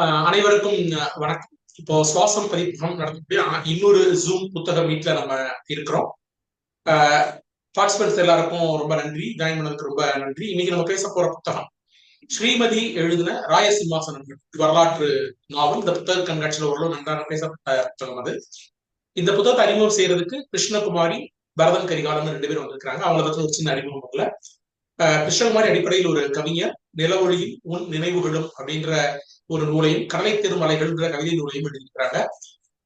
ஆஹ் அனைவருக்கும் வணக்கம். இப்போ சுவாசம் பதிப்பகம் நடத்தக்கூடிய இன்னொரு ஜூம் புத்தக மீட்ல நம்ம இருக்கிறோம். பார்ட்டிசிபென்ட்ஸ் எல்லாருக்கும் ரொம்ப நன்றி. ஜாயின் பண்ணதுக்கு ரொம்ப நன்றி. இன்னைக்கு நம்ம பேச போற புத்தகம் ஸ்ரீமதி எழுதின ராயசிம்மாசனம் வரலாற்று நாவல். இந்த புத்தக கண்காட்சியில் ஓரளவு நன்றாக பேசப்பட்ட புத்தகம் அது. இந்த புத்தகத்தை அறிமுகம் செய்யறதுக்கு கிருஷ்ணகுமாரி பரதன் கரிகாலன் ரெண்டு பேரும் வந்திருக்கிறாங்க. அவங்கள பத்தி ஒரு சின்ன அறிமுகம் இல்ல கிருஷ்ணகுமாரி அடிப்படையில் ஒரு கவிஞர் நிலவொளியில் உன் நினைவுகளும் அப்படின்ற ஒரு நூலையும் கடலை திருமலைகள்ன்ற கவிதை நூலையும் எழுதியிருக்கிறாங்க.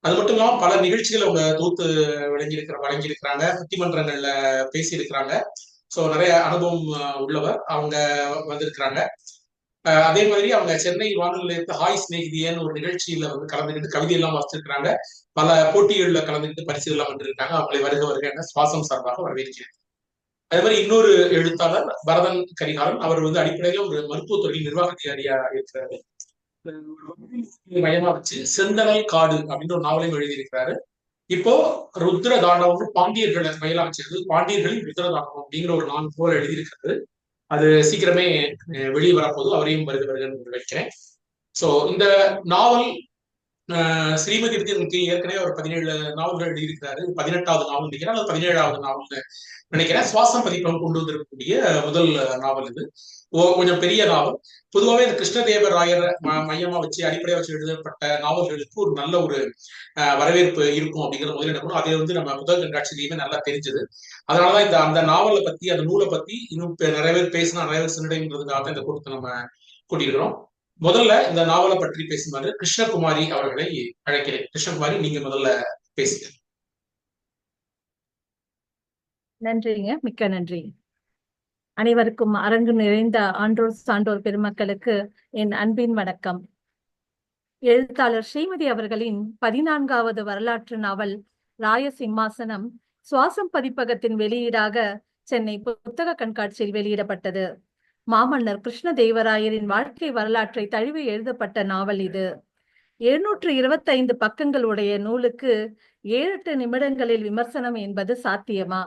அது மட்டும் இல்லாம பல நிகழ்ச்சிகள் அவங்க தூத்து விளங்கியிருக்கிற வழங்கியிருக்கிறாங்க. பட்டிமன்றங்கள்ல பேசியிருக்கிறாங்க. ஸோ நிறைய அனுபவம் உள்ளவர். அவங்க வந்திருக்கிறாங்க. அதே மாதிரி அவங்க சென்னை வானொலி நிலையத்து ஹாய் ஸ்நேகிதியன்னு ஒரு நிகழ்ச்சியில வந்து கலந்துக்கிட்டு கவிதை எல்லாம் வாசிச்சிருக்கிறாங்க. பல போட்டிகளில் கலந்துக்கிட்டு பரிசுகள்லாம் வந்திருக்காங்க அவங்களை வருக வருக சுவாசம் சார்பாக வரவேற்கிறேன். அதே மாதிரி இன்னொரு எழுத்தாளர் பரதன் கரிகாலன். அவர் வந்து அடிப்படையில ஒரு மருத்துவத்துறையில் நிர்வாக அதிகாரியா இருக்கிறாரு. மையமா வச்சு செந்தனல் காடு அப்படின்ற ஒரு நாவலையும் எழுதியிருக்கிறாரு. இப்போ ருத்ர தாண்டவம் பாண்டியர்களை மையலா வச்சிருக்கு. பாண்டியர்களின் ருத்ர தாண்டவம் அப்படிங்கிற ஒரு நாலு போல் எழுதியிருக்கிறது. அது சீக்கிரமே வெளியே வரப்போது அவரையும் வருக வருகன்னு வைக்கிறேன் சோ இந்த நாவல் ஸ்ரீமதி பத்தி ஏற்கனவே ஒரு பதினேழு நாவல்கள் எழுதியிருக்கிறாரு. பதினெட்டாவது நாவல் நினைக்கிறேன். அல்லது பதினேழாவது நாவல் நினைக்கிறேன். சுவாசம் பதிப்பகம் கொண்டு வந்திருக்கக்கூடிய முதல் நாவல் இது. கொஞ்சம் பெரிய நாவல். பொதுவாகவே இந்த கிருஷ்ணதேவராயர் மையமா வச்சு அடிப்படையா வச்சு எழுதப்பட்ட நாவல்களுக்கு ஒரு நல்ல ஒரு வரவேற்பு இருக்கும் அப்படிங்கிற முதல் என்ன அதை வந்து நம்ம முதல் கண்காட்சியிலையுமே நல்லா தெரிஞ்சது. அதனாலதான் இந்த அந்த நாவலை பத்தி அந்த நூலை பத்தி இன்னும் நிறைய பேர் பேசினா நிறைய பேர் சின்னடைங்கிறதுக்காக இந்த கூட்டத்தை நம்ம கூட்டியிருக்கிறோம். முதல்ல இந்த நாவலை பற்றி பேசுமாறு கிருஷ்ணகுமாரி அவர்களை அழைக்கிறேன். கிருஷ்ணகுமாரி நீங்க முதல்ல பேசுங்க. நன்றிங்க. மிக்க நன்றி. அனைவருக்கும் அரங்கு நிறைந்த ஆன்றோர் சான்றோர் பெருமக்களுக்கு என் அன்பின் வணக்கம். எழுத்தாளர் ஸ்ரீமதி அவர்களின் பதினான்காவது வரலாற்று நாவல் ராய சிம்மாசனம் சுவாசம் பதிப்பகத்தின் வெளியீடாக சென்னை புத்தக கண்காட்சியில் வெளியிடப்பட்டது. மாமன்னர் கிருஷ்ணதேவராயரின் வாழ்க்கை வரலாற்றை தழுவி எழுதப்பட்ட நாவல் இது. எழுநூற்று இருபத்தைந்து பக்கங்கள் உடைய நூலுக்கு ஏழு எட்டு நிமிடங்களில் விமர்சனம் என்பது சாத்தியமா?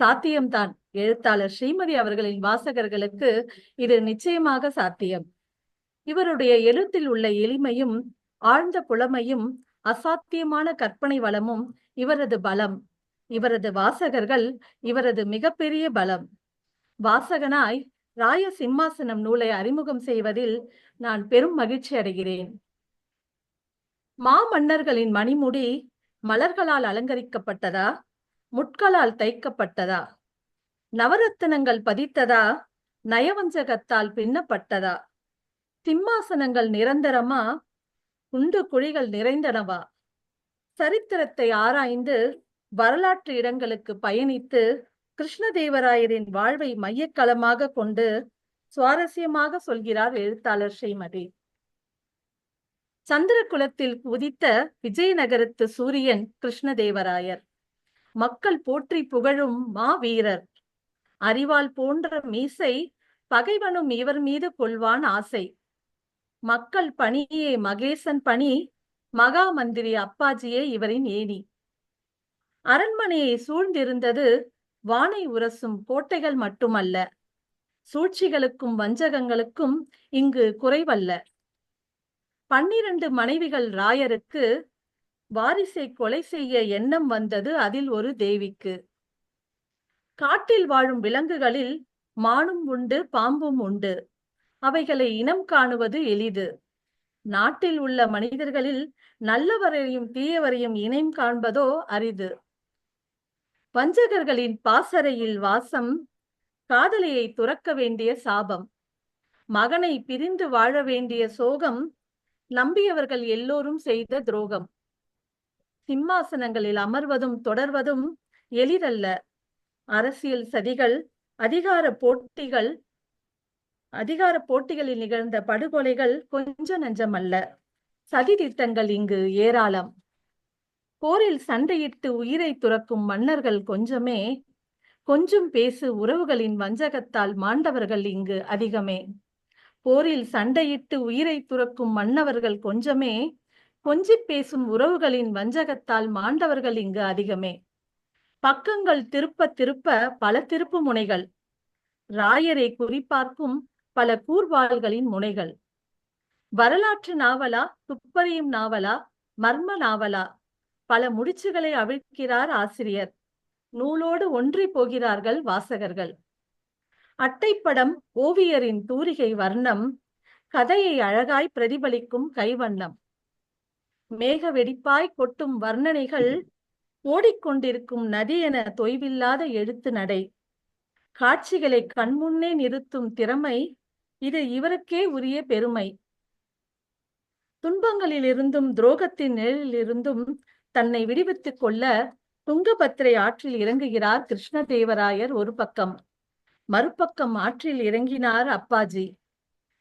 சாத்தியம்தான். எழுத்தாளர் ஸ்ரீமதி அவர்களின் வாசகர்களுக்கு இது நிச்சயமாக சாத்தியம். இவருடைய எழுத்தில் உள்ள எளிமையும் ஆழ்ந்த புலமையும் அசாத்தியமான கற்பனை வளமும் இவரது பலம். இவரது வாசகர்கள் இவரது மிகப்பெரிய பலம். வாசகனாய் ராய சிம்மாசனம் நூலை அறிமுகம் செய்வதில் நான் பெரும் மகிழ்ச்சி அடைகிறேன். மாமன்னர்களின் மணிமுடி மலர்களால் அலங்கரிக்கப்பட்டதா? முட்களால் தைக்கப்பட்டதா? நவரத்தினங்கள் பதித்ததா? நயவஞ்சகத்தால் பின்னப்பட்டதா? சிம்மாசனங்கள் நிரந்தரமா? குண்டு குழிகள் நிறைந்தனவா? சரித்திரத்தை ஆராய்ந்து வரலாற்று இடங்களுக்கு பயணித்து கிருஷ்ணதேவராயரின் வாழ்வை மையக்களமாக கொண்டு சுவாரஸ்யமாக சொல்கிறார் எழுத்தாளர் ஸ்ரீமதி. சந்திரகுலத்தில் உதித்த விஜயநகரத்து சூரியன் கிருஷ்ணதேவராயர். மக்கள் போற்றி புகழும் மா வீரர் அறிவால் போன்ற மீசை பகைவனும் இவர் மீது கொள்வான் ஆசை. மக்கள் பணியே மகேசன் பணி மகா மந்திரி அப்பாஜியே இவரின் ஏணி. அரண்மனையை சூழ்ந்திருந்தது வானை உரசும் கோட்டைகள் மட்டுமல்ல சூழ்ச்சிகளுக்கும் வஞ்சகங்களுக்கும் இங்கு குறைவல்ல. பன்னிரண்டு மனைவிகள் ராயருக்கு வாரிசை கொலை செய்ய எண்ணம் வந்தது அதில் ஒரு தேவிக்கு. காட்டில் வாழும் விலங்குகளில் மானும் உண்டு பாம்பும் உண்டு. அவைகளை இனம் காணுவது எளிது. நாட்டில் உள்ள மனிதர்களில் நல்லவரையும் தீயவரையும் இனம் காண்பதோ அரிது. வஞ்சகர்களின் பாசறையில் வாசம் காதலியை துறக்க வேண்டிய சாபம். மகனை பிரிந்து வாழ வேண்டிய சோகம் நம்பியவர்கள் எல்லோரும் செய்த துரோகம். சிம்மாசனங்களில் அமர்வதும் தொடர்வதும் எளிதல்ல. அரசியல் சதிகள் அதிகார போட்டிகள் அதிகார போட்டிகளில் நிகழ்ந்த படுகொலைகள் கொஞ்ச நஞ்சமல்ல. சதி திட்டங்கள் இங்கு ஏராளம். போரில் சண்டையிட்டு உயிரை துறக்கும் மன்னர்கள் கொஞ்சமே. கொஞ்சம் பேசு உறவுகளின் வஞ்சகத்தால் மாண்டவர்கள் இங்கு அதிகமே. போரில் சண்டையிட்டு உயிரை துறக்கும் மன்னவர்கள் கொஞ்சமே. கொஞ்சி பேசும் உறவுகளின் வஞ்சகத்தால் மாண்டவர்கள் இங்கு அதிகமே. பக்கங்கள் திருப்ப திருப்ப பல திருப்பு முனைகள். ராயரை குறிப்பார்க்கும் பல கூர்வாள்களின் முனைகள். வரலாற்று நாவலா துப்பறியும் நாவலா மர்ம நாவலா? பல முடிச்சுகளை அவிழ்க்கிறார் ஆசிரியர். நூலோடு ஒன்றி போகிறார்கள் வாசகர்கள். அட்டைப்படம் ஓவியரின் தூரிகை வர்ணம் கதையை அழகாய் பிரதிபலிக்கும் கைவண்ணம். மேக வெடிப்பாய் கொட்டும் வர்ணனைகள் ஓடிக்கொண்டிருக்கும் நதி என தொய்வில்லாத எழுத்து நடை. காட்சிகளை கண்முன்னே நிறுத்தும் திறமை இது இவருக்கே உரிய பெருமை. துன்பங்களிலிருந்தும் துரோகத்தின் நிழலிலிருந்தும் தன்னை விடுவித்துக் கொள்ள துங்கபத்திரை ஆற்றில் இறங்குகிறார் கிருஷ்ணதேவராயர் ஒரு பக்கம். மறுபக்கம் ஆற்றில் இறங்கினார் அப்பாஜி.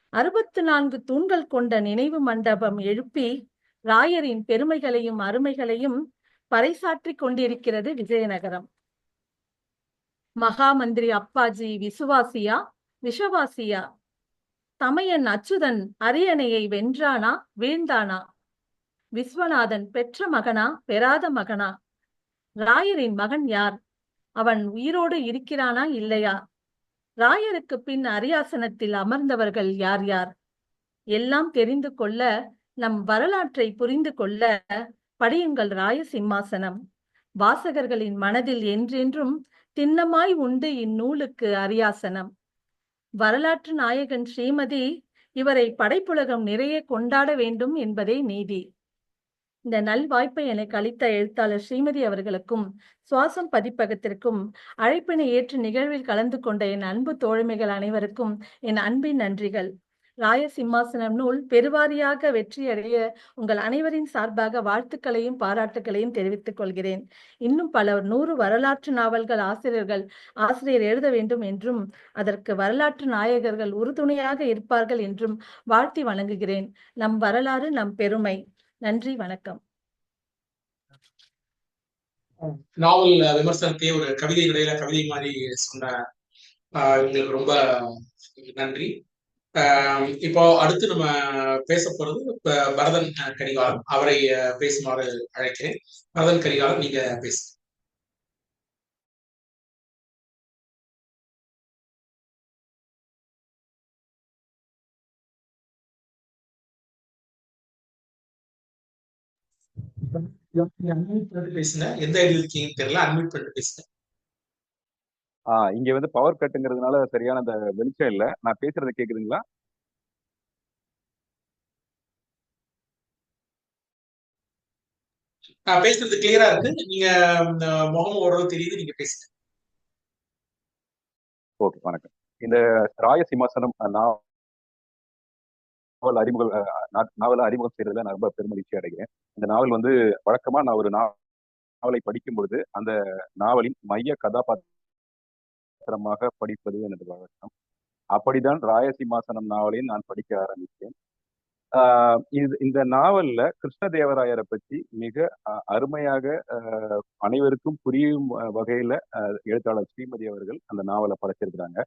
அறுபத்து நான்கு தூண்கள் கொண்ட நினைவு மண்டபம் எழுப்பி ராயரின் பெருமைகளையும் அருமைகளையும் பறைசாற்றிக் கொண்டிருக்கிறது விஜயநகரம். மகாமந்திரி அப்பாஜி விசுவாசியா? விஷவாசியா? தமையன் அச்சுதன் அரியணையை வென்றானா? வீழ்ந்தானா? விஸ்வநாதன் பெற்ற மகனா? பெறாத மகனா? ராயரின் மகன் யார்? அவன் உயிரோடு இருக்கிறானா? இல்லையா? ராயருக்கு பின் அரியாசனத்தில் அமர்ந்தவர்கள் யார் யார்? எல்லாம் தெரிந்து கொள்ள நம் வரலாற்றை புரிந்து கொள்ள படியுங்கள் ராய சிம்மாசனம். வாசகர்களின் மனதில் என்றென்றும் திண்ணமாய் உண்டு இந்நூலுக்கு அரியாசனம். வரலாற்று நாயகன் ஸ்ரீமதி இவரை படைப்புலகம் நிறைய கொண்டாட வேண்டும் என்பதே நீதி. இந்த நல்வாய்ப்பை எனக்கு அளித்த எழுத்தாளர் ஸ்ரீமதி அவர்களுக்கும் சுவாசம் பதிப்பகத்திற்கும் அழைப்பினை ஏற்று நிகழ்வில் கலந்து கொண்ட என் அன்பு தோழமைகள் அனைவருக்கும் என் அன்பின் நன்றிகள். ராய சிம்மாசனம் நூல் பெருவாரியாக வெற்றியடைய உங்கள் அனைவரின் சார்பாக வாழ்த்துக்களையும் பாராட்டுகளையும் தெரிவித்துக் கொள்கிறேன். இன்னும் பல நூறு வரலாற்று நாவல்கள் ஆசிரியர்கள் ஆசிரியர் எழுத வேண்டும் என்றும் அதற்கு வரலாற்று நாயகர்கள் உறுதுணையாக இருப்பார்கள் என்றும் வாழ்த்தி வணங்குகிறேன். நம் வரலாறு நம் பெருமை. நன்றி வணக்கம். நாவல் விமர்சனத்தையே ஒரு கவிதை இடையில கவிதை மாதிரி சொன்ன ரொம்ப நன்றி. இப்போ அடுத்து நம்ம பேச போறது பரதன் கரிகாலன். அவரை பேசுமாறு அழைக்கிறேன். பரதன் கரிகாலன் நீங்க பேசுங்க பேசுனேன் பேசுங்க. எந்த ஐடியில் இருக்கீங்கன்னு தெரியல அன்மியூட் பண்ணிட்டு பேசுங்க. ஆஹ் இங்க வந்து பவர் கட்டுங்கிறதுனால சரியான அந்த வெளிச்சம் இல்ல. நான் பேசுறது கேக்குதுங்களா? பேசுறது கிளியரா இருக்கு. நீங்க அஹ், முகமும் ஓரளவு தெரியுது நீங்க பேசுங்க. ஓகே வணக்கம். இந்த ராய சிம்மாசனம் நாவல் அறிமுகம் நாவலை அறிமுகம் செய்யறதுல நான் ரொம்ப பெருமகிழ்ச்சி அடைகிறேன். இந்த நாவல் வந்து வழக்கமா நான் ஒரு நாவலை படிக்கும் பொழுது அந்த நாவலின் மைய கதாபாத்திரமாக படிப்பது எனது வழக்கம். அப்படிதான் ராயசிம்மாசனம் நாவலையும் நான் படிக்க ஆரம்பித்தேன். ஆஹ் இது இந்த நாவல்ல கிருஷ்ணதேவராயரை பற்றி மிக அஹ், அருமையாக அனைவருக்கும் புரியும் வகையில எழுத்தாளர் ஸ்ரீமதி அவர்கள் அந்த நாவலை படைச்சிருக்கிறாங்க.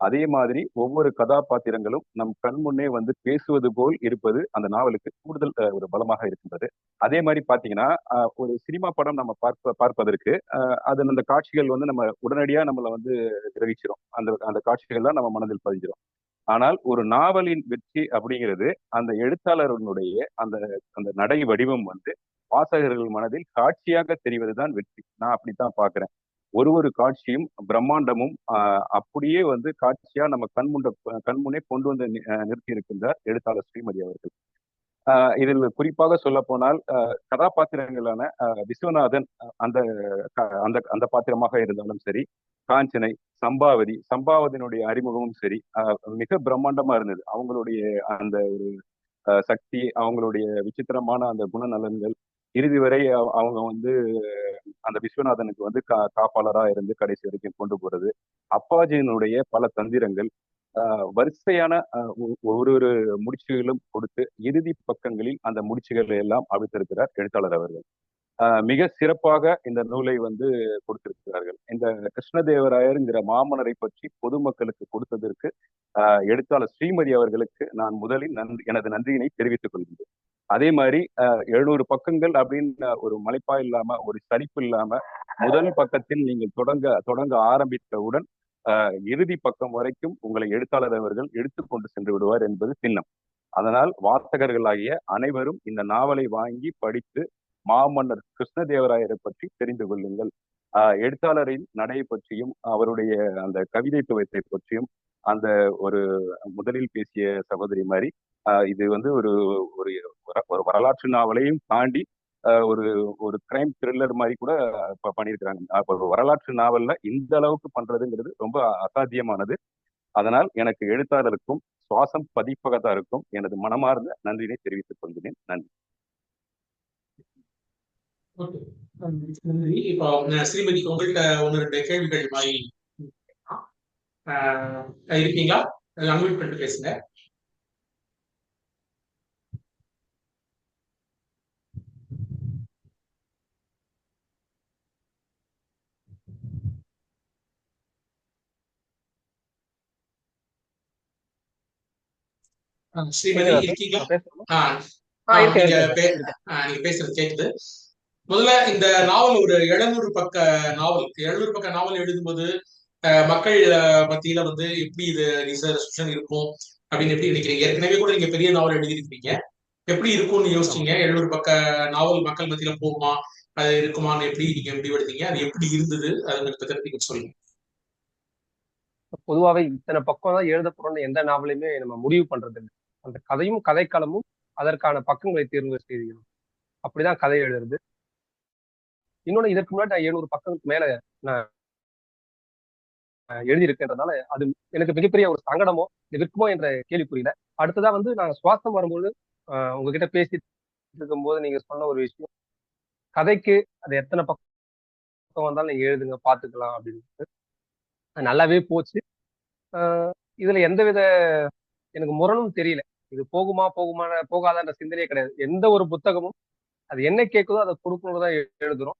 அதே மாதிரி ஒவ்வொரு கதாபாத்திரங்களும் நம் கண் முன்னே வந்து பேசுவது போல் இருப்பது அந்த நாவலுக்கு கூடுதல் ஒரு பலமாக இருக்கின்றது. அதே மாதிரி பாத்தீங்கன்னா ஒரு சினிமா படம் நம்ம பார்ப்ப பார்ப்பதற்கு அதன் அது அந்த காட்சிகள் வந்து நம்ம உடனடியா நம்மளை வந்து கிரகிச்சிரும். அந்த அந்த காட்சிகள்லாம் நம்ம மனதில் பதிஞ்சிரும். ஆனால் ஒரு நாவலின் வெற்றி அப்படிங்கிறது அந்த எழுத்தாளர்களுடைய அந்த அந்த நடை வடிவம் வந்து வாசகர்கள் மனதில் காட்சியாக தெரிவதுதான் வெற்றி. நான் அப்படித்தான் பாக்குறேன். ஒரு ஒரு காட்சியும் பிரம்மாண்டமும் ஆஹ், அப்படியே வந்து காட்சியா நம்ம கண்முண்ட கண்முன்னே கொண்டு வந்து நி- நிறுத்தி இருக்கின்றார் எழுத்தாளர் ஸ்ரீமதி அவர்கள். ஆஹ், இதில் குறிப்பாக சொல்ல போனால் கதாபாத்திரங்களான விஸ்வநாதன் அந்த க- அந்த அந்த பாத்திரமாக இருந்தாலும் சரி காஞ்சனை சம்பாவதி சம்பாவதியினுடைய அறிமுகமும் சரி மிக பிரம்மாண்டமா இருந்தது. அவங்களுடைய அந்த ஒரு சக்தி அவங்களுடைய விசித்திரமான அந்த குணநலன்கள் இறுதி வரை அவங்க வந்து அந்த விஸ்வநாதனுக்கு வந்து கா காப்பாளரா இருந்து கடைசி வரைக்கும் கொண்டு போறது. அப்பாஜியினுடைய பல தந்திரங்கள் வரிசையான ஒ- ஒரு ஒரு முடிச்சுகளும் கொடுத்து இறுதி பக்கங்களில் அந்த முடிச்சுகளை எல்லாம் அவித்திருக்கிறார் எழுத்தாளர் அவர்கள். மிக சிறப்பாக இந்த நூலை வந்து கொடுத்திருக்கிறார்கள். இந்த கிருஷ்ணதேவராயருங்கிற மாமன்னரை பற்றி பொதுமக்களுக்கு கொடுத்ததற்கு ஆஹ், எழுத்தாளர் ஸ்ரீமதி அவர்களுக்கு நான் முதலில் நன்றி எனது நன்றியினை தெரிவித்துக் கொள்கிறேன் அதே மாதிரி எழுநூறு பக்கங்கள் அப்படின்னு ஒரு மலைப்பா இல்லாம ஒரு சலிப்பு இல்லாம முதல் பக்கத்தில் நீங்கள் தொடங்க தொடங்க ஆரம்பித்தவுடன் ஆஹ், இறுதி பக்கம் வரைக்கும் உங்களை எழுத்தாளர் அவர்கள் எடுத்துக்கொண்டு சென்று விடுவார் என்பது சின்னம். அதனால் வாசகர்களாகிய அனைவரும் இந்த நாவலை வாங்கி படித்து மாமன்னர் கிருஷ்ணதேவராயரை பற்றி தெரிந்து கொள்ளுங்கள். ஆஹ் எழுத்தாளரின் நடையை பற்றியும் அவருடைய அந்த கவிதை துவத்தை பற்றியும் அந்த ஒரு முதலில் பேசிய சகோதரி மாதிரி ஆஹ் இது வந்து ஒரு ஒரு ஒரு வரலாற்று நாவலையும் தாண்டி ஆஹ் ஒரு ஒரு கிரைம் த்ரில்லர் மாதிரி கூட பண்ணியிருக்கிறாங்க. ஒரு வரலாற்று நாவல்ல இந்த அளவுக்கு பண்றதுங்கிறது ரொம்ப அசாத்தியமானது. அதனால் எனக்கு எழுத்தாளருக்கும் சுவாசம் பதிப்பகத்தாருக்கும் எனது மனமார்ந்த நன்றினை தெரிவித்துக் கொள்கிறேன். நன்றி. நன்றி இப்போ ஸ்ரீமதி உங்கள்கிட்ட ஒன்று ரெண்டு கேள்விகள் மாதிரி. ஆஹ், இருக்கீங்களா? அன்மியூட் பண்ணிட்டு பேசுங்க. ஆஹ், ஸ்ரீமதி இருக்கீங்களா? ஆ, நீங்க பேசுறது கேக்குது. முதல்ல இந்த நாவல் ஒரு எழுநூறு பக்க நாவல். எழுநூறு பக்க நாவல் எழுதும்போது மக்கள் மத்தியில வந்து எப்படி இது ரிசர்வேஷன் இருக்கும் அப்படின்னு எப்படி நினைக்கிறீங்க? ஏற்கனவே கூட நீங்க பெரிய நாவல் எழுதியிருக்கீங்க எப்படி இருக்கும்னு யோசிச்சீங்க? எழுநூறு பக்க நாவல் மக்கள் மத்தியில போகுமா? அது இருக்குமான்னு எப்படி நீங்க முடிவெடுத்தீங்க? அது எப்படி இருந்தது? அது உங்களுக்கு சொல்லுங்க. பொதுவாகவே இத்தனை பக்கம் தான் எழுத போறோம்னு எந்த நாவலையுமே நம்ம முடிவு பண்றது இல்லை அந்த கதையும் கதைக்களமும் அதற்கான பக்கங்களை தேர்வு செய்கிறோம் அப்படிதான் கதை எழுதுறது. இன்னொன்னு இதற்கு முன்னாடி நான் எழுநூறு பக்கத்துக்கு மேல நான் அஹ், அது எனக்கு மிகப்பெரிய ஒரு சங்கடமோ இது விற்குமோ என்ற கேள்விக்குறியில அடுத்ததா வந்து நான் சுவாசம் வரும்போது உங்ககிட்ட பேசிட்டு இருக்கும்போது நீங்க சொன்ன ஒரு விஷயம். கதைக்கு அது எத்தனை பக்கம் வந்தாலும் நீங்க எழுதுங்க பாத்துக்கலாம் அப்படின்னு அது நல்லாவே போச்சு. ஆஹ் இதுல எந்தவித எனக்கு முரணும் தெரியல. இது போகுமா போகுமா போகாதான்ற சிந்தனையே கிடையாது. எந்த ஒரு புத்தகமும் அது என்ன கேட்குதோ அதை கொடுக்கணும் தான் எழுதுறோம்.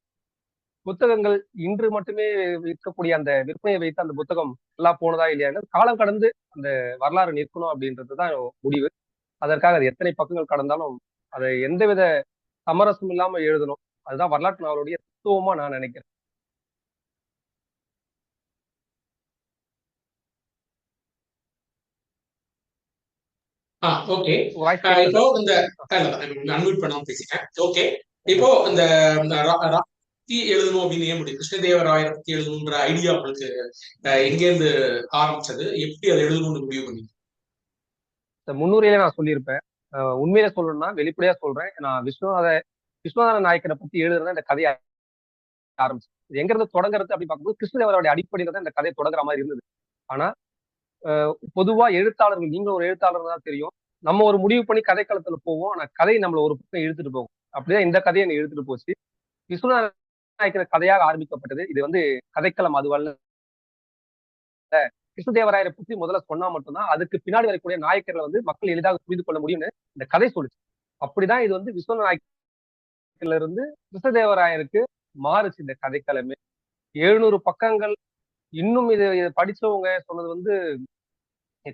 புத்தகங்கள் இன்று மட்டுமே விற்கக்கூடிய அந்த விற்பனையை வைத்து அந்த புத்தகம் நல்லா போனதா இல்லையா? காலம் கடந்து அந்த வரலாறு நிற்கணும் அப்படின்றது தான் முடிவு. அதற்காக அது எத்தனை பக்கங்கள் கடந்தாலும் அதை எந்தவித சமரசம் இல்லாம எழுதணும். அதுதான் வரலாற்று நாவலுடைய தத்துவமா நான் நினைக்கிறேன். ஓகே? இப்போ இந்த அன்மியூட் பண்ணாம பேசிட்டேன். ஓகே இப்போ இந்த பத்தி எழுதணும் அப்படின்னு ஏன் முடியும் கிருஷ்ணதேவராயரை பத்தி எழுதணுன்ற ஐடியா உங்களுக்கு எங்கேருந்து ஆரம்பிச்சது? எப்படி அதை எழுதணும்னு முடிவு பண்ணீங்க? முன்னுரையில நான் சொல்லியிருப்பேன். உண்மையில சொல்லணும்னா வெளிப்படையா சொல்றேன். நான் விஸ்வநாத விஸ்வநாத நாயக்கரை பத்தி எழுதுறதா இந்த கதையை ஆரம்பிச்சு இது எங்க இருந்து தொடங்குறது அப்படி பார்க்கும்போது கிருஷ்ணதேவரோட அடிப்படையில தான் இந்த கதை தொடங்குற மாதிரி இருந்தது. ஆனா பொதுவா எழுத்தாளர்கள் நீங்க ஒரு எழுத்தாளர் தான் தெரியும். நம்ம ஒரு முடிவு பண்ணி கதைக்களத்துல போவோம். ஆனா கதை நம்மள ஒரு பக்கம் இழுத்துட்டு போகும். அப்படிதான் இந்த கதையை என்னை இழுத்துட்டு போச்சு. விஸ்வநாத நாயக்கர் கதையாக ஆரம்பிக்கப்பட்டது. இது வந்து கதைக்களம் அதுவல்ல கிருஷ்ணதேவராயரை பத்தி முதல்ல சொன்னா மட்டும்தான் அதுக்கு பின்னாடி வரக்கூடிய நாயக்கர்களை வந்து மக்கள் எளிதாக புரிந்து கொள்ள முடியும்னு இந்த கதை சொல்லுச்சு. அப்படிதான் இது வந்து விஸ்வநாத நாயக்கர்ல இருந்து கிருஷ்ணதேவராயருக்கு மாறுச்சு இந்த கதைக்களமே. எழுநூறு பக்கங்கள். இன்னும் இது இதை படிச்சவங்க சொன்னது வந்து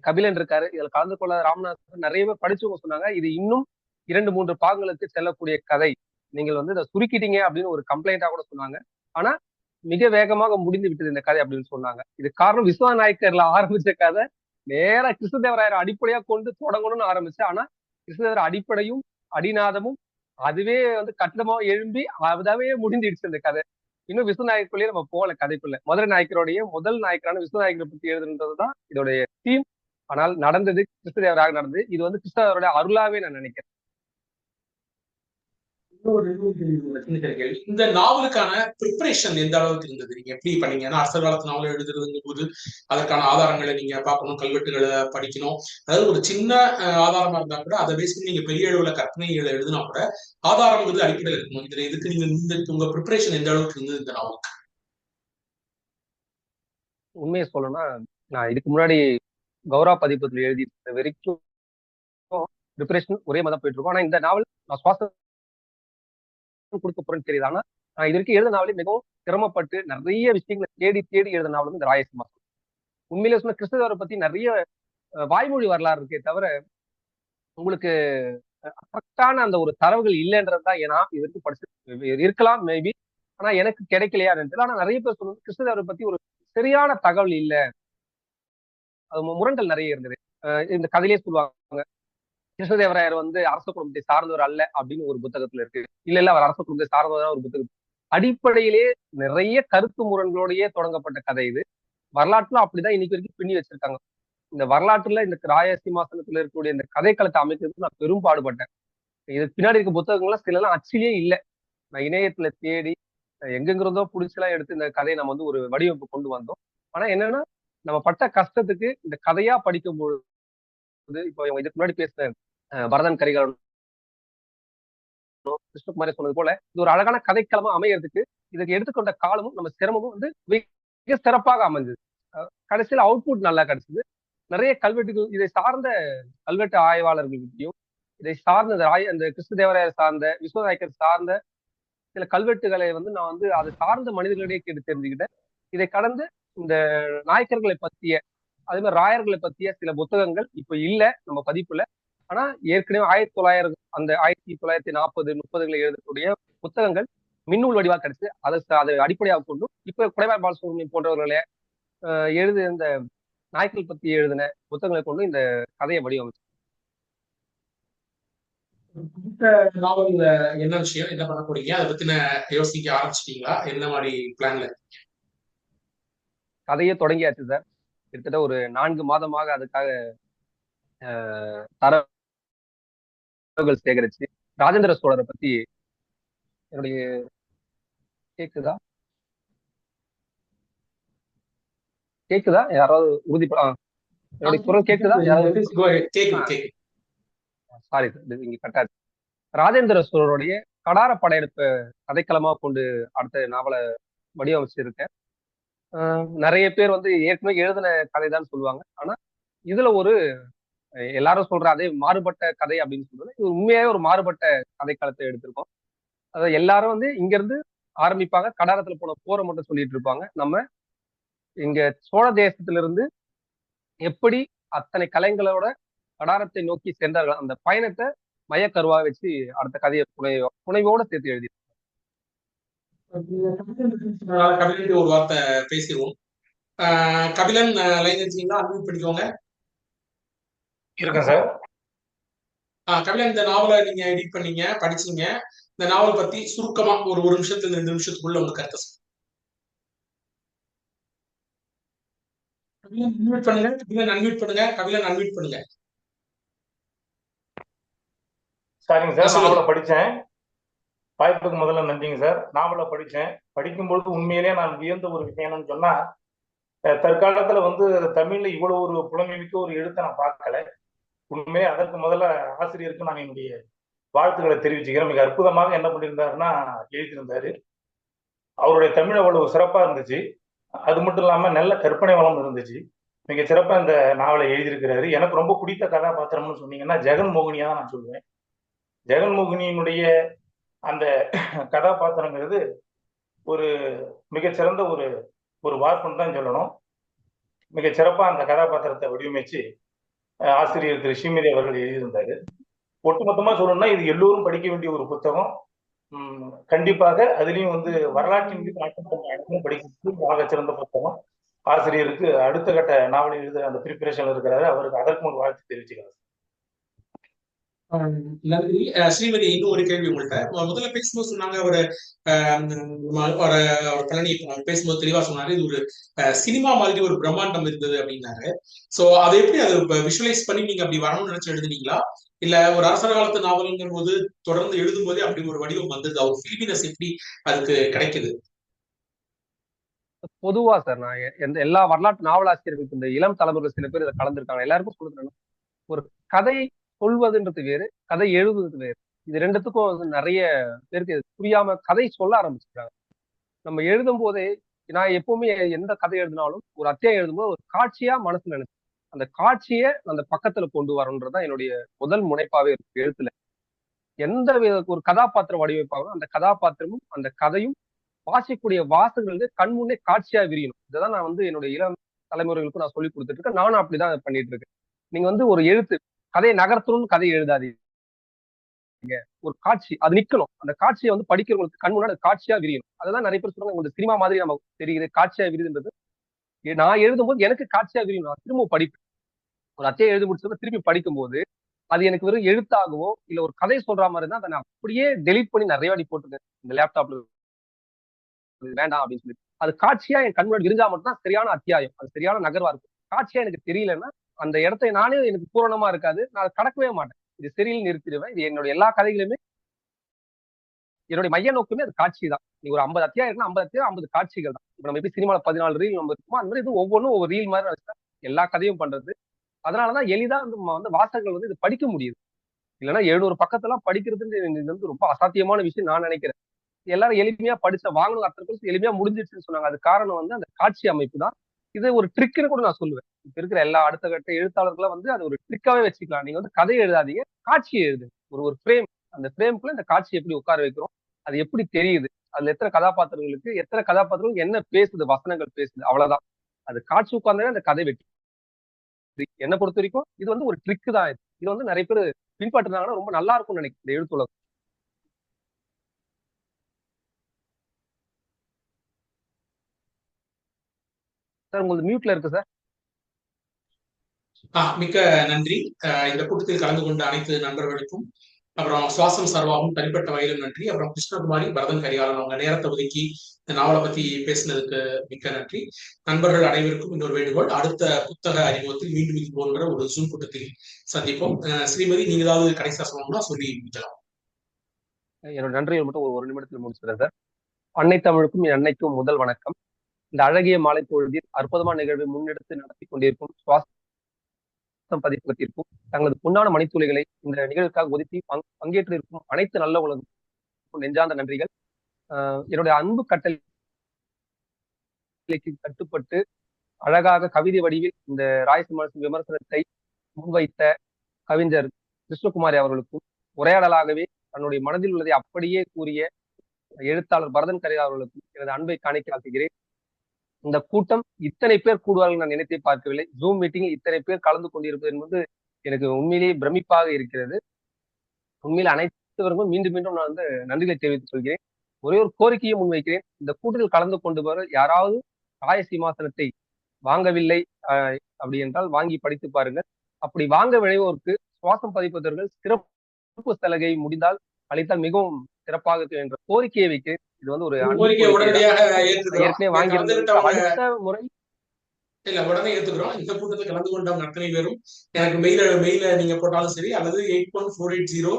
கபிலன் இருக்காரு. இதுல கலந்து கொள்ள ராமநாத் நிறைய பேர் படிச்சவங்க சொன்னாங்க. இது இன்னும் இரண்டு மூன்று பாகங்களுக்கு செல்லக்கூடிய கதை. நீங்கள் வந்து இதை சுருக்கிட்டீங்க அப்படின்னு ஒரு கம்ப்ளைண்டா கூட சொன்னாங்க. ஆனா மிக வேகமாக முடிந்து விட்டது இந்த கதை அப்படின்னு சொன்னாங்க. இது காரணம் விஸ்வநாயக்கர்ல ஆரம்பிச்ச கதை. நேரா கிருஷ்ணதேவராயர் அடிப்படையா கொண்டு தொடங்கணும்னு ஆரம்பிச்சு ஆனா கிருஷ்ணதேவர அடிப்படையும் அடிநாதமும் அதுவே வந்து கட்டிடமா எழும்பி அதாவே முடிஞ்சிடுச்சு இந்த கதை. இன்னும் விஸ்வநாயக்கருக்குள்ளேயே நம்ம போகல கதைக்குள்ள. மதுரை நாயக்கருடைய முதல் நாயக்கரான விஸ்வநாயக்கரை பத்தி எழுதுன்றதுதான் இதோடைய தீம் ஆனால் நடந்தது கிருஷ்ணதேவராக நடந்தது. இது வந்து கிருஷ்ணதேவருடைய அருளாவே நான் நினைக்கிறேன். இந்த நாவலுக்கான ப்ரிப்பரேஷன் எந்த அளவுக்கு இருந்தது? நீங்க எப்படி பண்ணீங்க ஏன்னா அரசர் காலத்து நாவல் எழுதுறதுங்கும் போது அதற்கான ஆதாரங்களை நீங்க பார்க்கணும் கல்வெட்டுகளை படிக்கணும். அதாவது ஒரு சின்ன ஆதாரமா இருந்தா கூட அதை பேஸ் பண்ணி நீங்க பெரிய அளவுல கற்பனைகளை எழுதினா கூட ஆதாரங்கிறது அடிப்படையில் இருக்கணும் இதுல இதுக்கு நீங்க இந்த உங்க ப்ரிப்பரேஷன் எந்த அளவுக்கு இருந்தது இந்த நாவலுக்கு? உண்மையை சொல்லணும்னா நான் இதுக்கு முன்னாடி கௌரா பதிப்பத்தில் எழுதி வரைக்கும் ப்ரிப்பரேஷன் ஒரே மாதிரி போயிட்டு இருக்கோம். ஆனா இந்த நாவல் நான் சுவாசம் கொடுக்க போறேன்னு தெரியுது. ஆனா நான் இது வரைக்கும் எழுத நாவலே மிகவும் சிரமப்பட்டு நிறைய விஷயங்களை தேடி தேடி எழுத நாவல் வந்து இந்த ராயசிம்மா உண்மையிலே சொன்ன கிறிஸ்தவரை பத்தி நிறைய வாய்மொழி வரலாறு இருக்கே தவிர உங்களுக்கு கரெக்டான அந்த ஒரு தரவுகள் இல்லைன்றது தான் ஏன்னா இது வரைக்கும் படிச்சு இருக்கலாம் மேபி ஆனா எனக்கு கிடைக்கலையா தெரியல. ஆனா நிறைய பேர் சொல்லுவது கிறிஸ்தவரை பத்தி ஒரு சரியான தகவல் இல்ல. அது முரண்டல் நிறைய இருந்தது. இந்த கதையிலே சொல்லுவாங்க கிருஷ்ணதேவராயர் வந்து அரச குடும்பத்தை சார்ந்தவர் அல்ல அப்படின்னு ஒரு புத்தகத்துல இருக்கு. இல்ல இல்ல அவர் அரச குடும்பத்தை சார்ந்தவர் ஒரு புத்தகம். அடிப்படையிலேயே நிறைய கருத்து முரண்களோடயே தொடங்கப்பட்ட கதை இது. வரலாற்றுல அப்படிதான் இன்னைக்கு வரைக்கும் பின்னி வச்சிருக்காங்க. இந்த வரலாற்றுல இந்த ராய சிம்மாசனத்துல இருக்கக்கூடிய இந்த கதைக்களத்தை அமைக்கிறதுக்கு நான் பெரும் பாடுபட்டேன். இதுக்கு பின்னாடி இருக்க புத்தகங்கள்லாம் சில எல்லாம் அச்சிலேயே இல்லை. நான் இணையத்துல தேடி எங்கெங்கிறதோ புடிச்செல்லாம் எடுத்து இந்த கதையை நம்ம வந்து ஒரு வடிவமைப்பு கொண்டு வந்தோம். ஆனா என்னன்னா நம்ம பட்ட கஷ்டத்துக்கு இந்த கதையா படிக்கும்போது இப்போ இவங்க இதுக்கு முன்னாடி பேசினேன் பரதன் கரிகாலன் கிருஷ்ணகுமாரி சொன்னது போல இது ஒரு அழகான கதைக்களமா அமையறதுக்கு இதுக்கு எடுத்துக்கொண்ட காலமும் நம்ம சிரமமும் வந்து மிக சிறப்பாக அமைஞ்சது. கடைசியில் கடைசியில அவுட்புட் நல்லா கிடைச்சது. நிறைய கல்வெட்டுகள் இதை சார்ந்த கல்வெட்டு ஆய்வாளர்கள்கிட்டயும் இதை சார்ந்த ராய அந்த கிருஷ்ணதேவராயர் சார்ந்த விஸ்வநாயக்கர் சார்ந்த சில கல்வெட்டுகளை வந்து நான் வந்து அதை சார்ந்த மனிதர்களிடையே கேட்டு தெரிஞ்சுக்கிட்டேன். இதை கடந்து இந்த நாயக்கர்களை பத்திய அதே மாதிரி ராயர்களை பத்திய சில புத்தகங்கள் இப்ப இல்ல நம்ம பதிப்புல. ஆனா ஏற்கனவே ஆயிரத்தி தொள்ளாயிரம் அந்த ஆயிரத்தி தொள்ளாயிரத்தி நாற்பது முப்பதுகளில் எழுதக்கூடிய புத்தகங்கள் மின்னூல் வடிவா கிடைச்சு அதை அதை அடிப்படையாக கொண்டும் இப்ப குடைவாய் பாலசுப்ரமணியம் போன்றவர்களே எழுது இந்த நாய்க்கள் பத்தி எழுதின புத்தகங்களை கொண்டு இந்த கதையை வடிவமைச்சு நாவல்ல என்ன விஷயம் என்ன பண்ண போறீங்க? அதை பத்தின யோசிக்க ஆரம்பிச்சிட்டீங்களா? என்ன மாதிரி பிளான்ல கதையே தொடங்கியாச்சு சார். கிட்டத்தட்ட ஒரு நான்கு மாதமாக அதுக்காக அஹ், தரவுகள் சேகரிச்சு ராஜேந்திர சோழரை பத்தி என்னுடைய கேக்குதா? கேக்குதா? யாராவது உறுதி என்னுடைய குரல் கேக்குதா? யாராவது சாரி இங்க கட்டாது ராஜேந்திர சோழருடைய கடார படையெடுப்பை கதைக்களமா கொண்டு அடுத்த நாவலை வடிவமைச்சிருக்கேன். நிறைய பேர் வந்து ஏற்கனவே எழுதின கதை தான் சொல்லுவாங்க. ஆனா இதுல ஒரு எல்லாரும் சொல்ற அதே மாறுபட்ட கதை அப்படின்னு சொல்றது இது உண்மையாவே ஒரு மாறுபட்ட கதைக்களத்தை எடுத்திருக்கோம். அதாவது எல்லாரும் வந்து இங்க இருந்து ஆரம்பிப்பாங்க. கடாரத்துல போன போரை மட்டும் சொல்லிட்டு இருப்பாங்க. நம்ம இங்க சோழ தேசத்துல இருந்து எப்படி அத்தனை கலைங்களோட கடாரத்தை நோக்கி சென்றார்கள் அந்த பயணத்தை மையக்கருவா வச்சு அடுத்த கதையை புனை புனைவோட சேர்த்து எழுதி கபிலன் ஒரு வார்த்தை பேசிடுவோம் ஆஹ் கபிலன் லைன் வச்சீங்களா அன்மியூட் பண்ணிக்கோங்க இருக்கேன் சார். கபிலன் இந்த நாவலை நீங்க எடிட் பண்ணீங்க படிச்சீங்க. இந்த நாவல் பத்தி சுருக்கமா ஒரு ஒரு நிமிஷத்துல ரெண்டு நிமிஷத்துக்குள்ள உங்க கருத்தை அன்மியூட் பண்ணுங்க. கபிலன் அன்மியூட் பண்ணுங்க. கபிலன் அன்மியூட் பண்ணுங்க. சரிங்க சார். நாவலை படிச்சேன். வாய்ப்புக்கு முதல்ல நன்றிங்க சார். நாவலை படிச்சேன். படிக்கும்பொழுது உண்மையிலேயே நான் வியந்த ஒரு விஷயம் என்னன்னு சொன்னா தற்காலத்துல வந்து தமிழ்ல இவ்வளவு ஒரு புலமைமிக்க ஒரு எழுத்தை நான் பார்க்கல. உண்மையிலே அதற்கு முதல்ல ஆசிரியருக்கு நான் என்னுடைய வாழ்த்துக்களை தெரிவிச்சுக்கிறேன். மிக அற்புதமாக என்ன பண்ணியிருந்தாருன்னா எழுதியிருந்தாரு. அவருடைய தமிழ் அவ்வளவு சிறப்பா இருந்துச்சு. அது மட்டும் இல்லாம நல்ல கற்பனை வளம் இருந்துச்சு. மிக சிறப்பா இந்த நாவலை எழுதியிருக்கிறாரு. எனக்கு ரொம்ப பிடித்த கதாபாத்திரம்னு சொன்னீங்கன்னா ஜெகன் மோகினியா தான் நான் சொல்லுவேன். ஜெகன்மோகினியினுடைய அந்த கதாபாத்திரங்கிறது ஒரு மிகச்சிறந்த ஒரு ஒரு வார்ப்புன்னு தான் சொல்லணும். மிக சிறப்பா அந்த கதாபாத்திரத்தை வடிவமைச்சு ஆசிரியர் திரு ஸ்ரீமதி அவர்கள் எழுதியிருந்தாரு. ஒட்டுமொத்தமா சொல்லணும்னா இது எல்லோரும் படிக்க வேண்டிய ஒரு புத்தகம். உம், கண்டிப்பாக அதுலயும் வந்து வரலாற்றின் மீது நாட்டம் அனைவரும் படிக்கிறதுக்கு சிறந்த புத்தகம். ஆசிரியருக்கு அடுத்த கட்ட நாவல் எழுத அந்த ப்ரிப்பரேஷன் இருக்கிறாரு. அவருக்கு அதற்கு ஒரு வாழ்த்து தெரிவிச்சுக்கிறேன். நன்றி. ஸ்ரீமதி இன்னும் ஒரு கேள்வி உங்கள்கிட்ட முதல்ல பேசும்போது சொன்னாங்க ஒரு ஆஹ் ஒரு ஒரு பழனி பேசும்போது தெளிவா சொன்னாரு இது ஒரு சினிமா மாதிரி ஒரு பிரம்மாண்டம் இருந்தது அப்படின்னாரு. சோ அதை எப்படி அதை விஷுவலைஸ் பண்ணி நீங்க அப்படி வரணும்னு நினைச்சு எழுதுனீங்களா? இல்ல ஒரு அரசர் காலத்து நாவலுங்கும் போது தொடர்ந்து எழுதும் போதே அப்படி ஒரு வடிவம் வந்தது அவர் ஃபிலிமினஸ் எப்படி அதுக்கு கிடைக்குது? பொதுவா சார் நான் எந்த எல்லா வரலாற்று நாவலாசிரியர்களுக்கு இந்த இளம் தலைமுறை சில பேர் இதை கலந்துருக்காங்க. எல்லாருக்கும் சொல்லுறேன் ஒரு கதை சொல்வதுன்றது வேறு கதை எழுதுவது வேறு. இது ரெண்டுத்துக்கும் வந்து நிறைய பேருக்கு புரியாம கதை சொல்ல ஆரம்பிச்சிருக்காங்க நம்ம எழுதும் போதே நான் எப்பவுமே எந்த கதை எழுதினாலும் ஒரு அத்தியாயம் எழுதும்போது ஒரு காட்சியா மனசுல நினைச்சு அந்த காட்சியை அந்த பக்கத்துல கொண்டு வரணுன்றதுதான் என்னுடைய முதல் முனைப்பாவே இருக்கு எழுத்துல. எந்த வித ஒரு கதாபாத்திரம் வடிவமைப்பாங்களோ அந்த கதாபாத்திரமும் அந்த கதையும் வாசிக்கக்கூடிய வாசகர்களுக்கு கண் முன்னே காட்சியா விரியணும். இதைதான் நான் வந்து என்னுடைய இளம் தலைமுறைகளுக்கும் நான் சொல்லி கொடுத்துட்டு இருக்கேன். நானும் அப்படிதான் பண்ணிட்டு இருக்கேன். நீங்க வந்து ஒரு எழுத்து கதையை நகர்த்தணும்னு கதையை எழுதாதீங்க. ஒரு காட்சி அது நிக்கணும். அந்த காட்சியை வந்து படிக்கிறவங்களுக்கு கண் முன்னாடி காட்சியா விரியணும். அதான் நிறைய பேர் சொல்றாங்க உங்களுக்கு சினிமா மாதிரி நம்ம தெரியுது காட்சியா விரிதுன்றது நான் எழுதும்போது எனக்கு காட்சியா விரியணும். நான் திரும்ப படிப்பேன். ஒரு அச்சையை எழுதி முடிச்சப்ப திருப்பி படிக்கும்போது அது எனக்கு வெறும் எழுத்தாகவோ இல்ல ஒரு கதை சொல்ற மாதிரி தான் அதை நான் அப்படியே டெலீட் பண்ணி நிறைய வாடி போட்டுருக்கேன். இந்த லேப்டாப்ல வேண்டாம் அப்படின்னு சொல்லி அது காட்சியா என் கண் முன்னாடி இருந்தா மட்டும் தான் சரியான அத்தியாயம். அது சரியான நகர்வா இருக்கும். காட்சியா எனக்கு தெரியலன்னா அந்த இடத்தை நானே எனக்கு பூரணமா இருக்காது. நான் கடக்கவே மாட்டேன். இது சரியில் நிறுத்திடுவேன். இது என்னோட எல்லா கதைகளுமே என்னுடைய மைய நோக்கமே அது காட்சி தான் நீ ஒரு ஐம்பது அத்தியாயம் இருக்குன்னா ஐம்பது அத்தியாயம் ஐம்பது காட்சிகள் தான். இப்போ நம்ம எப்படி சினிமால பதினாலு ரீல் நம்ம இருக்குமோ அந்த மாதிரி இது ஒவ்வொன்றும் ஒவ்வொரு ரீல் மாதிரி வச்சுட்டா எல்லா கதையும் பண்றது. அதனாலதான் எளிதா வந்து வந்து வாசகர்கள் வந்து இது படிக்க முடியுது. இல்லைன்னா எழுநூறு பக்கத்தெல்லாம் படிக்கிறதுன்னு இது வந்து ரொம்ப அசாத்தியமான விஷயம் நான் நினைக்கிறேன். எல்லாரும் எளிமையா படிச்ச வாங்கணும் அத்தனை பேருக்கு எளிமையா முடிஞ்சிருச்சுன்னு சொன்னாங்க. அது காரணம் வந்து அந்த காட்சி அமைப்பு தான். இது ஒரு ட்ரிக்னு கூட நான் சொல்லுவேன். இப்ப இருக்கிற எல்லா அடுத்த கட்ட எழுத்தாளர்களும் வந்து அது ஒரு ட்ரிக்காவே வச்சுக்கலாம். நீங்க வந்து கதை எழுதாதீங்க காட்சியை எழுது. ஒரு ஒரு ஃப்ரேம் அந்த ஃப்ரேம்குள்ள இந்த காட்சியை எப்படி உட்கார வைக்கிறோம் அது எப்படி தெரியுது அதுல எத்தனை கதாபாத்திரங்களுக்கு எத்தனை கதாபாத்திரங்கள் என்ன பேசுது வசனங்கள் பேசுது அவ்வளவுதான். அது காட்சி உட்கார்ந்தாலே அந்த கதை வெற்றி. என்னை பொறுத்த வரைக்கும் இது வந்து ஒரு ட்ரிக் தான் இது. இது வந்து நிறைய பேர் பின்பற்றினாங்கன்னா ரொம்ப நல்லா இருக்கும்னு நினைக்கிறேன் இந்த எழுத்துலகம் சார் உங்களுக்கு மியூட்ல இருக்கு சார். மிக்க நன்றி. இந்த கூட்டத்தில் கலந்து கொண்ட அனைத்து நண்பர்களுக்கும் அப்புறம் சுவாசம் சர்வாவும் தனிப்பட்ட வகையிலும் நன்றி. அப்புறம் கிருஷ்ணகுமாரி பரதன் கரிகாலன் அவங்க நேரத்தை ஒதுக்கி இந்த நாவலை பத்தி பேசினதுக்கு மிக்க நன்றி. நண்பர்கள் அனைவருக்கும் இன்னொரு வேண்டுகோள். அடுத்த புத்தக அறிமுகத்தில் மீண்டும் இது போன்ற ஒரு ஜூம் கூட்டத்தில் சந்திப்போம். ஸ்ரீமதி நீங்க ஏதாவது கடைசியா சொல்லணும்னா சொல்லி முடிக்கலாம். என்னோட நன்றிகள் மட்டும் ஒரு ஒரு நிமிடத்தில் முடிச்சுக்கிறேன் சார். அன்னை தமிழுக்கும் என் அன்னைக்கும் முதல் வணக்கம். இந்த அழகிய மாலை பொழுதில் அற்புதமான நிகழ்வை முன்னெடுத்து நடத்தி கொண்டிருக்கும் சுவாசம் பதிப்பகத்திற்கும் தங்களது பொன்னான மணித்துளிகளை இந்த நிகழ்வுக்காக ஒதுக்கி பங் பங்கேற்றிருக்கும் அனைத்து நல்ல உலகம் நெஞ்சார்ந்த நன்றிகள். ஆஹ் என்னுடைய அன்பு கட்டளைக்கு கட்டுப்பட்டு அழகாக கவிதை வடிவில் இந்த ராயசிம்மரசு விமர்சனத்தை முன்வைத்த கவிஞர் கிருஷ்ணகுமாரி அவர்களுக்கும் உரையாடலாகவே தன்னுடைய மனதில் உள்ளதை அப்படியே கூறிய எழுத்தாளர் பரதன் கரை அவர்களுக்கும் எனது அன்பை காணிக்காக்குகிறேன் இந்த கூட்டம் இத்தனை பேர் கூடுவார்கள் நான் நினைத்தே பார்க்கவில்லை. ஜூம் மீட்டிங்கில் இத்தனை பேர் கலந்து கொண்டிருப்பது என்பது எனக்கு உண்மையிலேயே பிரமிப்பாக இருக்கிறது. உண்மையில் அனைத்தவருக்கும் மீண்டும் மீண்டும் நான் வந்து நன்றிகளை தெரிவித்துக் கொள்கிறேன். ஒரே ஒரு கோரிக்கையை முன்வைக்கிறேன். இந்த கூட்டத்தில் கலந்து கொண்டு வர யாராவது காய சிம்மாசனத்தை வாங்கவில்லை அப்படி என்றால் வாங்கி படித்து பாருங்கள். அப்படி வாங்க விளைவோருக்கு சுவாசம் பதிப்பதர்கள் சிறப்பு சலுகை முடிந்தால் அளித்தால் மிகவும் சிறப்பாக இருக்கும் என்ற கோரிக்கையை வைக்கிறேன் இது வந்து ஒரு ஏற்கனவே கலந்துக்கிட்டவங்க அடுத்த முறை இல்ல உடனே ஏத்துக்கிறோம் இந்த கூட்டத்தில் கலந்து கொண்டவங்க அத்தனை பேரும். எனக்கு மெயில மெயில நீங்க போட்டாலும் சரி அல்லது eight one four eight zero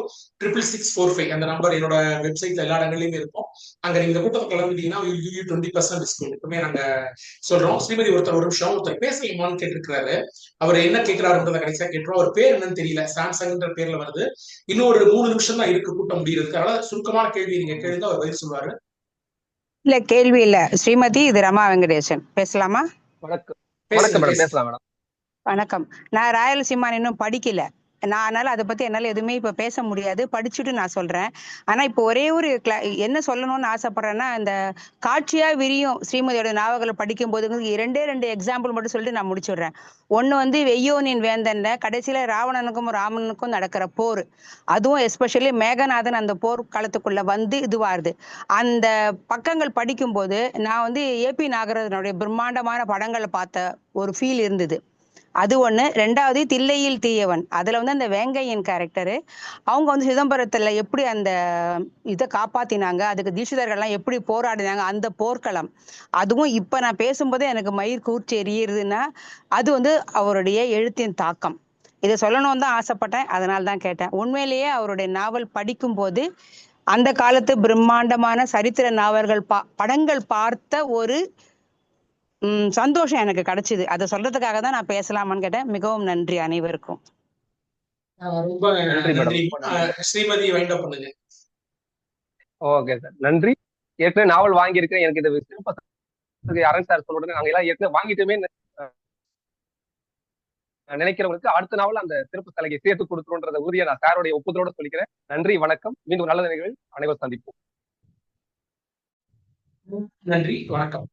triple six four five அந்த நம்பர் என்னோட வெப்சைட்ல எல்லா இடங்கள்லயுமே இருக்கும். அங்க நீங்க இந்த கூட்டத்தில் கலந்துட்டீங்கன்னா யூ டுவெண்ட்டி பர்சன்ட் டிஸ்கவுண்ட் எப்பவுமே நாங்க சொல்றோம். ஸ்ரீமதி ஒருத்தர் ஒரு நிமிஷம் ஒருத்தர் பேசலாமான்னு கேட்டிருக்கிறாரு. அவர் என்ன கேட்கிறாருன்றத கடைசியா கேட்டுரும் அவர் பேர் என்னன்னு தெரியல. சாம்சங்ன்ற பேர்ல வருது. இன்னும் ஒரு மூணு நிமிஷம் தான் இருக்கு கூட்டம் முடியறதுக்கு. அதனால சுருக்கமான கேள்வி நீங்க கேளுங்க. அவர் பதில் சொல்லுவாரு. இல்ல கேள்வி இல்ல. ஸ்ரீமதி இது ரமா வெங்கடேசன். பேசலாமா? வணக்கம். வணக்கம் மேடம். பேசுங்க. பேசலாம் மேடம். வணக்கம். நான் ராயலசீமான் இன்னும் படிக்கல. நான் அதனால அதை பத்தி என்னால எதுவுமே இப்ப பேச முடியாது. படிச்சுட்டு நான் சொல்றேன். ஆனா இப்போ ஒரே ஒரு என்ன சொல்லணும்னு ஆசைப்படுறேன்னா இந்த காட்சியா விரியும் ஸ்ரீமதியோட நாவல்களை படிக்கும் போது இரண்டே ரெண்டு எக்ஸாம்பிள் மட்டும் சொல்லிட்டு நான் முடிச்சுடுறேன். ஒன்னு வந்து வெய்யோனின் வேந்தன்ல கடைசியில ராவணனுக்கும் ராமனுக்கும் நடக்கிற போர். அதுவும் எஸ்பெஷலி மேகநாதன் அந்த போர் காலத்துக்குள்ள வந்து இதுவாருது அந்த பக்கங்கள் படிக்கும்போது நான் வந்து ஏபி நாகராஜனுடைய பிரம்மாண்டமான படங்களை பார்த்த ஒரு ஃபீல் இருந்தது. அது ஒன்று ரெண்டாவது தில்லையில் தீயவன். அதில் வந்து அந்த வேங்கையின் கேரக்டரு அவங்க வந்து சிதம்பரத்தில் எப்படி அந்த இதை காப்பாற்றினாங்க அதுக்கு தீட்சிதர்கள்லாம் எப்படி போராடினாங்க அந்த போர்க்களம். அதுவும் இப்போ நான் பேசும்போதே எனக்கு மயிர் கூர்ச்சி எரியுதுன்னா அது வந்து அவருடைய எழுத்தின் தாக்கம். இதை சொல்லணும்னு தான் ஆசைப்பட்டேன் அதனால தான் கேட்டேன். உண்மையிலேயே அவருடைய நாவல் படிக்கும்போது அந்த காலத்து பிரம்மாண்டமான சரித்திர நாவல்கள் பா படங்கள் பார்த்த ஒரு ம், சந்தோஷம் எனக்கு கிடைச்சது. அதை சொல்றதுக்காக தான் நான் பேசலாமான்னு கேட்டேன். மிகவும் நன்றி அனைவருக்கும். ரொம்ப நன்றி ஸ்ரீமதி வைண்ட் பண்ணுங்க. Okay sir. நன்றி. ஏற்கனவே நாவல் வாங்கியிருக்கேன். எனக்கு இந்த சிறப்பு அரண் சார் சொன்ன உடனே நாங்க எல்லாம் ஏற்கனவே வாங்கிட்டுமே. நினைக்கிறவங்களுக்கு அடுத்த நாவல் அந்த சிறப்பு சலுகை சேர்த்து கொடுத்துருன்றத உறுதியை நான் சாரோடைய ஒப்புதலோட சொல்லிக்கிறேன். நன்றி வணக்கம். மீண்டும் நல்ல நிகழ்வில் அனைவரும் சந்திப்போம். நன்றி வணக்கம்.